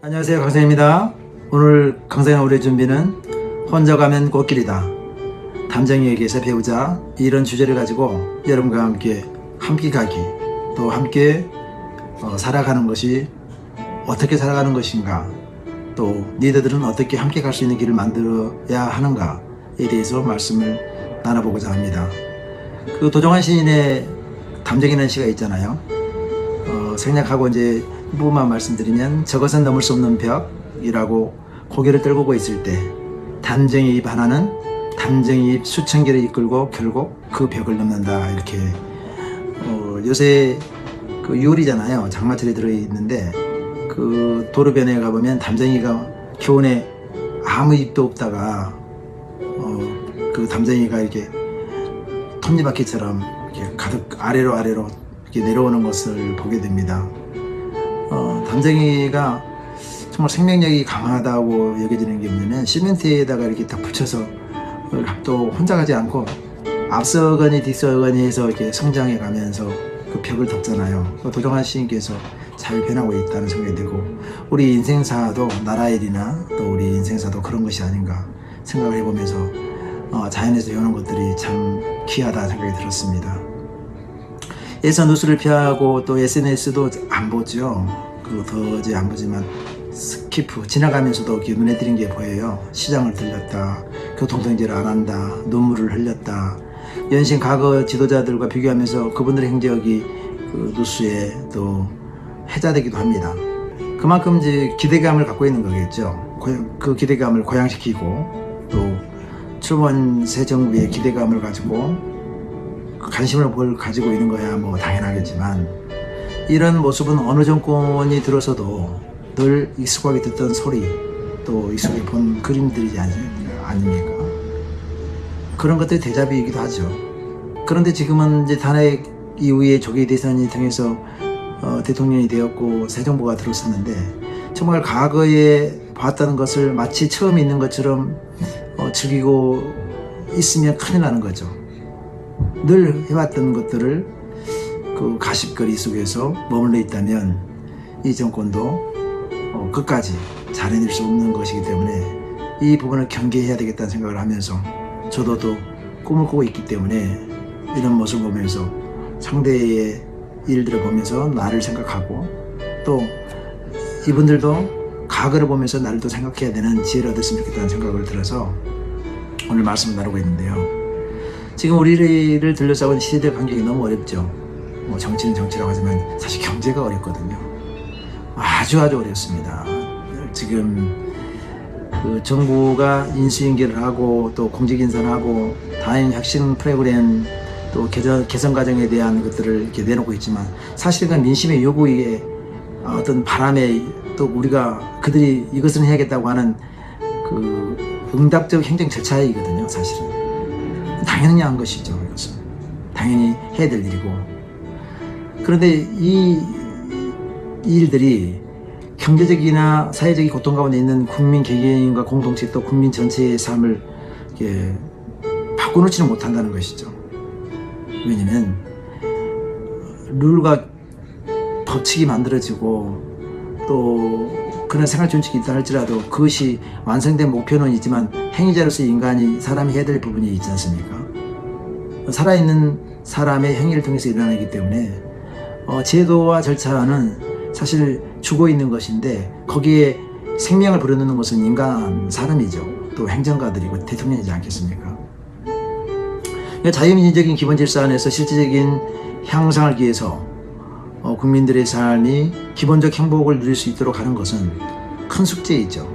안녕하세요 강사입니다. 오늘 강사의 올해 준비는 혼자 가면 꽃길이다. 담쟁이에게서 배우자 이런 주제를 가지고 여러분과 함께 함께 가기 또 함께 어, 살아가는 것이 어떻게 살아가는 것인가 또 리더들은 어떻게 함께 갈 수 있는 길을 만들어야 하는가에 대해서 말씀을 나눠보고자 합니다. 그 도정환 시인의 담쟁이라는 시가 있잖아요. 어, 생략하고 이제 이 부분만 말씀드리면 저것은 넘을 수 없는 벽이라고 고개를 떨구고 있을 때 담쟁이 입 하나는 담쟁이 입 수천 개를 이끌고 결국 그 벽을 넘는다 이렇게 어, 요새 그 6월이잖아요 장마철에 들어있는데 그 도로변에 가보면 담쟁이가 교원에 아무 입도 없다가 어, 그 담쟁이가 이렇게 톱니바퀴처럼 이렇게 가득 아래로 아래로 이렇게 내려오는 것을 보게 됩니다. 어, 담쟁이가 정말 생명력이 강하다고 여겨지는 게 뭐냐면 시멘트에다가 이렇게 딱 붙여서 어, 또 혼자 가지 않고 앞서거니 뒤서거니 해서 이렇게 성장해 가면서 그 벽을 덮잖아요. 그 도정환 시인께서 잘 변하고 있다는 생각이 들고 우리 인생사도 나라 일이나 또 우리 인생사도 그런 것이 아닌가 생각을 해보면서 어, 자연에서 배우는 것들이 참 귀하다 생각이 들었습니다. 예선 뉴스를 피하고 또 SNS도 안 보죠. 그 도저히 안 보지만 스키프 지나가면서도 눈에 띄는 게 보여요. 시장을 들렸다, 교통정지를 안 한다, 눈물을 흘렸다. 연신 과거 지도자들과 비교하면서 그분들의 행적이 그 뉴스에 또 해자되기도 합니다. 그만큼 이제 기대감을 갖고 있는 거겠죠. 고- 그 기대감을 고양시키고 또 출범 새 정부의 기대감을 가지고 관심을 볼 가지고 있는 거야 뭐 당연하겠지만 이런 모습은 어느 정권이 들어서도 늘 익숙하게 듣던 소리 또 익숙하게 본 그림들이지 아닙니까? 그런 것들이 대자비이기도 하죠. 그런데 지금은 이제 탄핵 이후에 조기 대선이 통해서 어, 대통령이 되었고 새 정부가 들어섰는데 정말 과거에 봤다는 것을 마치 처음 있는 것처럼 어, 즐기고 있으면 큰일 나는 거죠. 늘 해왔던 것들을 그 가십거리 속에서 머물러 있다면 이 정권도 어, 끝까지 잘해낼 수 없는 것이기 때문에 이 부분을 경계해야 되겠다는 생각을 하면서 저도 또 꿈을 꾸고 있기 때문에 이런 모습을 보면서 상대의 일들을 보면서 나를 생각하고 또 이분들도 과거를 보면서 나를 또 생각해야 되는 지혜를 얻었으면 좋겠다는 생각을 들어서 오늘 말씀을 나누고 있는데요. 지금 우리를 둘러싸은 시대 환경이 너무 어렵죠. 뭐 정치는 정치라고 하지만 사실 경제가 어렵거든요. 아주 아주 어렵습니다. 지금 그 정부가 인수인계를 하고 또 공직인선하고 다행 혁신 프로그램 또 개선, 개선 과정에 대한 것들을 이렇게 내놓고 있지만 사실은 민심의 요구에 어떤 바람에 또 우리가 그들이 이것은 해야겠다고 하는 그 응답적 행정 절차이거든요, 사실은. 당연히 한 것이죠, 이것은. 당연히 해야 될 일이고. 그런데 이, 이 일들이 경제적이나 사회적인 고통 가운데 있는 국민 개개인과 공동체 또 국민 전체의 삶을 이렇게 바꿔놓지는 못한다는 것이죠. 왜냐면 룰과 법칙이 만들어지고 또 그런 생활 준칙이 있다 할지라도 그것이 완성된 목표는 있지만 행위자로서 인간이 사람이 해야 될 부분이 있지 않습니까? 살아있는 사람의 행위를 통해서 일어나기 때문에 어, 제도와 절차는 사실 죽어 있는 것인데 거기에 생명을 불어넣는 것은 인간 사람이죠. 또 행정가들이고 대통령이지 않겠습니까? 자유민주적인 기본 질서 안에서 실질적인 향상을 위해서 어, 국민들의 삶이 기본적 행복을 누릴 수 있도록 하는 것은 큰 숙제이죠.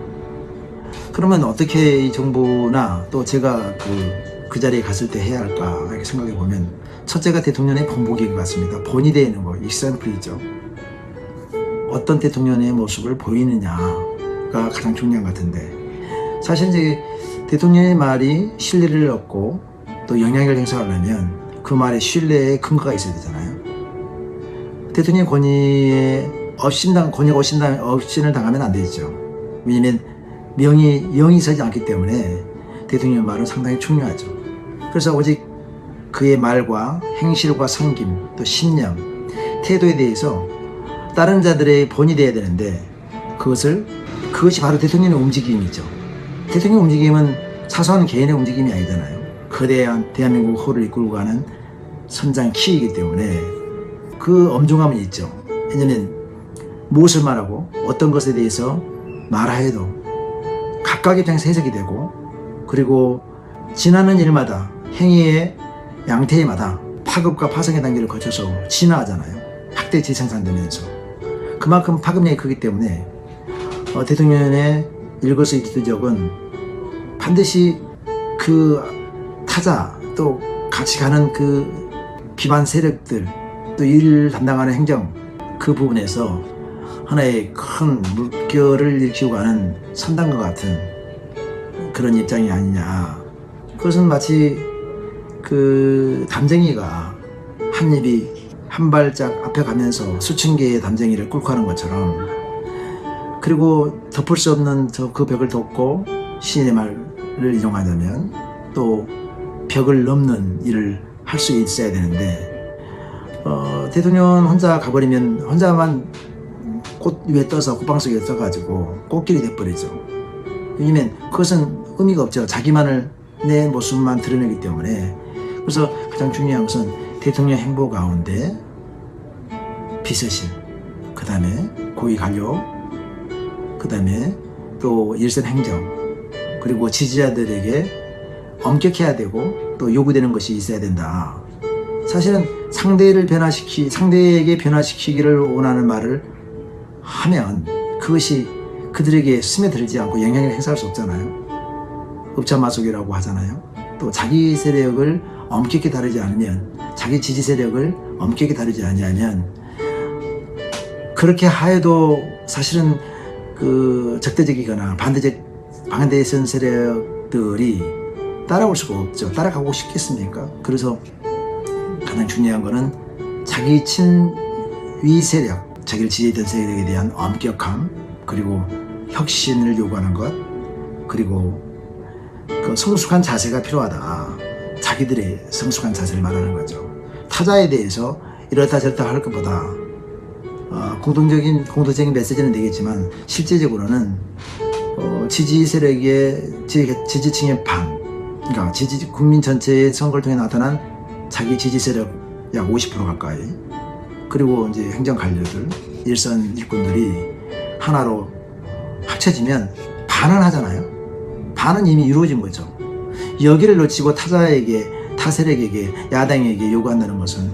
그러면 어떻게 이 정부나 또 제가 그, 그 자리에 갔을 때 해야 할까 이렇게 생각해 보면 첫째가 대통령의 본보기인 것 같습니다. 본이 되는 거, 익산플이죠. 어떤 대통령의 모습을 보이느냐가 가장 중요한 것 같은데 사실 이제 대통령의 말이 신뢰를 얻고 또 영향력을 행사하려면 그 말에 신뢰의 근거가 있어야 되잖아요. 대통령 권위에 업신당 권역 업신당 업신을 당하면 안 되죠. 왜냐면 명이 영이 서지 않기 때문에 대통령의 말은 상당히 중요하죠. 그래서 오직 그의 말과 행실과 섬김 또 신념 태도에 대해서 다른 자들의 본이 돼야 되는데 그것을 그것이 바로 대통령의 움직임이죠. 대통령 움직임은 사소한 개인의 움직임이 아니잖아요. 거대한 대한민국 호를 이끌고 가는 선장 키이기 때문에 그 엄중함은 있죠. 왜냐면 무엇을 말하고 어떤 것에 대해서 말하여도 각각의 입장에서 해석이 되고 그리고 지나는 일마다 행위의 양태마다 파급과 파생의 단계를 거쳐서 진화하잖아요. 학대 재생산되면서 그만큼 파급력이 크기 때문에 어, 대통령의 일거수 일투족은 반드시 그 타자 또 같이 가는 그 기반 세력들 또 일 담당하는 행정 그 부분에서 하나의 큰 물결을 일으키고 가는 선단과 같은 그런 입장이 아니냐. 그것은 마치 그 담쟁이가 한 입이 한 발짝 앞에 가면서 수천 개의 담쟁이를 꿇고 하는 것처럼 그리고 덮을 수 없는 저그 벽을 덮고 시인의 말을 이용하자면 또 벽을 넘는 일을 할 수 있어야 되는데 어, 대통령 혼자 가버리면 혼자만 꽃 위에 떠서 꽃방 속에 떠가지고 꽃길이 돼버리죠. 왜냐면 그것은 의미가 없죠. 자기만을 내 모습만 드러내기 때문에 그래서 가장 중요한 것은 대통령 행보 가운데 비서실, 그 다음에 고위 관료, 그 다음에 또 일선 행정, 그리고 지지자들에게 엄격해야 되고 또 요구되는 것이 있어야 된다. 사실은 상대를 변화시키, 상대에게 변화시키기를 원하는 말을 하면 그것이 그들에게 스며들지 않고 영향을 행사할 수 없잖아요. 읍참마속이라고 하잖아요. 또 자기 세력을 엄격히 다루지 않으면 자기 지지 세력을 엄격히 다루지 않으면 그렇게 하여도 사실은 그 적대적이거나 반대적 반대선 세력들이 따라올 수가 없죠. 따라가고 싶겠습니까? 그래서 가장 중요한 거는 자기 친위 세력, 자기를 지지했던 세력에 대한 엄격함, 그리고 혁신을 요구하는 것, 그리고 그 성숙한 자세가 필요하다. 자기들의 성숙한 자세를 말하는 거죠. 타자에 대해서 이렇다 저렇다 할 것보다 어, 공동적인 공동적인 메시지는 되겠지만 실제적으로는 어, 지지 세력의 지, 지지 층의 반, 그러니까 지지 국민 전체의 선거를 통해 나타난 자기 지지 세력 약 50% 가까이 그리고 이제 행정 관료들 일선 일꾼들이 하나로 합쳐지면 반은 하잖아요. 반은 이미 이루어진 거죠. 여기를 놓치고 타자에게 타세력에게 야당에게 요구한다는 것은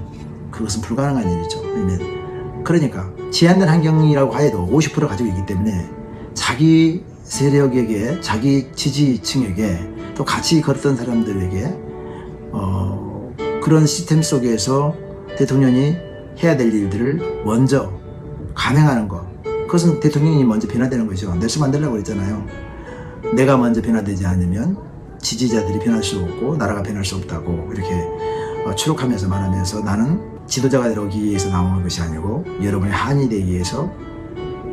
그것은 불가능한 일이죠. 왜냐면 그러니까 제한된 환경이라고 하여도 50% 가지고 있기 때문에 자기 세력에게 자기 지지층에게 또 같이 걸었던 사람들에게 어, 그런 시스템 속에서 대통령이 해야 될 일들을 먼저 감행하는 것 그것은 대통령이 먼저 변화되는 것이죠. 넬슨 만델라고 그랬잖아요. 내가 먼저 변화되지 않으면 지지자들이 변할 수 없고 나라가 변할 수 없다고 이렇게 어, 추록하면서 말하면서 나는 지도자가 되기 위해서 나오는 것이 아니고 여러분의 한이 되기 위해서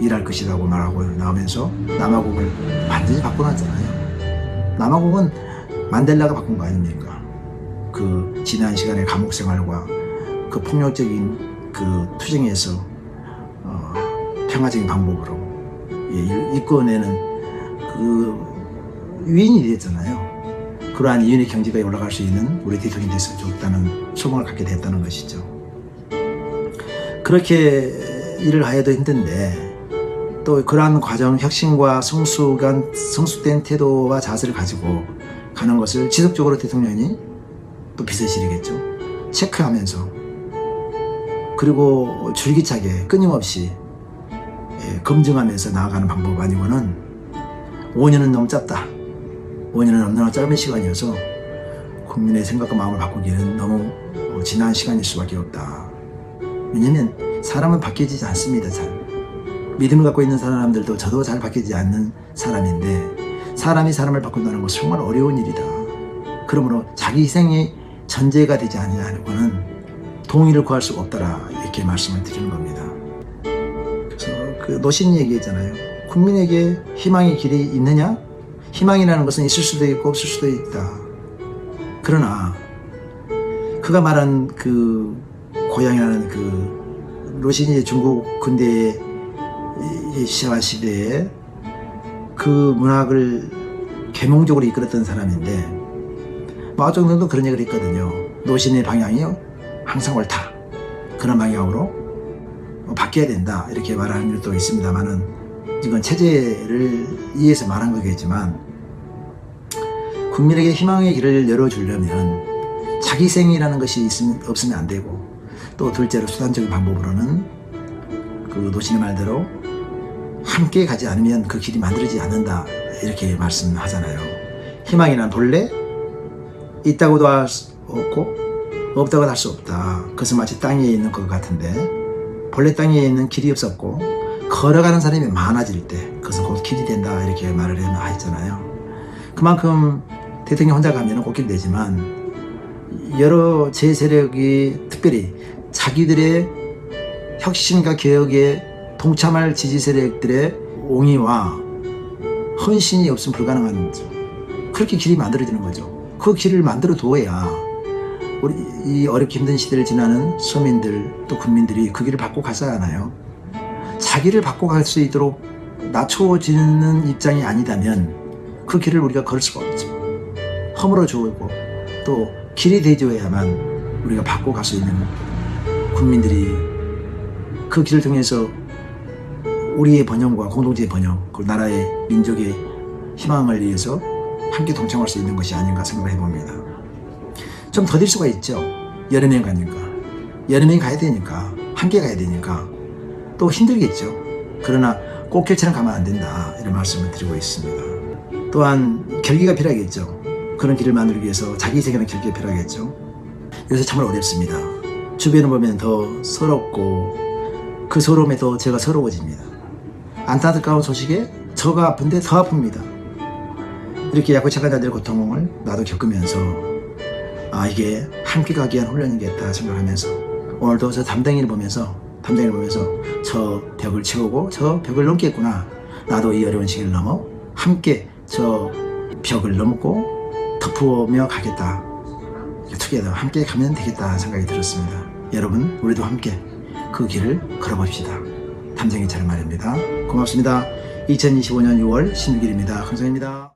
일할 것이라고 말하고 나오면서 남아공을 완전히 바꿔놨잖아요. 남아공은 만델라가 바꾼 거 아닙니까? 그 지난 시간의 감옥 생활과 그 폭력적인 그 투쟁에서 어, 평화적인 방법으로 예, 이끌어내는 그 위인이 됐잖아요. 그러한 이윤의 경제가 올라갈 수 있는 우리 대통령이 됐으면 좋겠다는 소망을 갖게 됐다는 것이죠. 그렇게 일을 하여도 힘든데 또 그러한 과정 혁신과 성숙한 성숙된 태도와 자세를 가지고 가는 것을 지속적으로 대통령이 또 비서실이겠죠 체크하면서 그리고 줄기차게 끊임없이 예, 검증하면서 나아가는 방법 아니고는 5년은 너무 짧다 5년은 너무나 짧은 시간이어서 국민의 생각과 마음을 바꾸기는 너무 어, 지난 시간일 수밖에 없다 왜냐면 사람은 바뀌지 않습니다 잘 믿음을 갖고 있는 사람들도 저도 잘 바뀌지 않는 사람인데 사람이 사람을 바꾼다는 것은 정말 어려운 일이다. 그러므로 자기 희생이 전제가 되지 않으려고는 동의를 구할 수가 없더라 이렇게 말씀을 드리는 겁니다. 그래서 그 노신이 얘기했잖아요. 국민에게 희망의 길이 있느냐? 희망이라는 것은 있을 수도 있고 없을 수도 있다. 그러나 그가 말한 그 고향이라는 그 로신이 중국 근대의 이 시와 시대에 그 문학을 계몽적으로 이끌었던 사람인데 마오 정도도 그런 얘기를 했거든요. 노신의 방향이 항상 옳다. 그런 방향으로 뭐 바뀌어야 된다. 이렇게 말하는 것도 있습니다만은 이건 체제를 이해해서 말한 거겠지만 국민에게 희망의 길을 열어주려면 자기생이라는 것이 있으면, 없으면 안 되고 또 둘째로 수단적인 방법으로는 그 노신의 말대로 함께 가지 않으면 그 길이 만들어지지 않는다 이렇게 말씀하잖아요. 희망이란 본래 있다고도 할 수 없고 없다고도 할 수 없다. 그것은 마치 땅에 있는 것 같은데 본래 땅에 있는 길이 없었고 걸어가는 사람이 많아질 때 그것은 곧 길이 된다 이렇게 말을 했잖아요. 그만큼 대통령 혼자 가면 꽃길 되지만 여러 제 세력이 특별히 자기들의 혁신과 개혁에 동참할 지지 세력들의 옹의와 헌신이 없으면 불가능한 거죠. 그렇게 길이 만들어지는 거죠. 그 길을 만들어 두어야 우리 이 어렵게 힘든 시대를 지나는 서민들 또 국민들이 그 길을 갔어야 하나요? 자기를 받고 갈수 있도록 낮춰지는 입장이 아니다면 그 길을 우리가 걸을 수가 없죠. 허물어 주고 또 길이 되줘야만 우리가 받고 갈수 있는 국민들이 그 길을 통해서 우리의 번영과 공동체의 번영, 그 나라의 민족의 희망을 위해서 함께 동참할 수 있는 것이 아닌가 생각을 해봅니다. 좀 더딜 수가 있죠. 명 가니까. 명이 가야 되니까. 함께 가야 되니까. 또 힘들겠죠. 그러나 꽃길처럼 가면 안 된다. 이런 말씀을 드리고 있습니다. 또한 결기가 필요하겠죠. 그런 길을 만들기 위해서 자기 세계는 결기가 필요하겠죠. 요새 정말 어렵습니다. 주변을 보면 더 서럽고 그 서러움에 더 제가 서러워집니다. 안타까운 소식에 저가 아픈데 더 아픕니다. 이렇게 약고 착한 자들의 고통을 나도 겪으면서 아 이게 함께 가기 위한 훈련이겠다 생각하면서 오늘도 저 담당이를 보면서 담당이를 보면서 저 벽을 채우고 저 벽을 넘겠구나 나도 이 어려운 시기를 넘어 함께 저 벽을 넘고 덮으며 가겠다. 투게더 함께 가면 되겠다 생각이 들었습니다. 여러분 우리도 함께 그 길을 걸어봅시다. 담쟁이처럼 말입니다. 고맙습니다. 2025년 6월 16일입니다. 감사합니다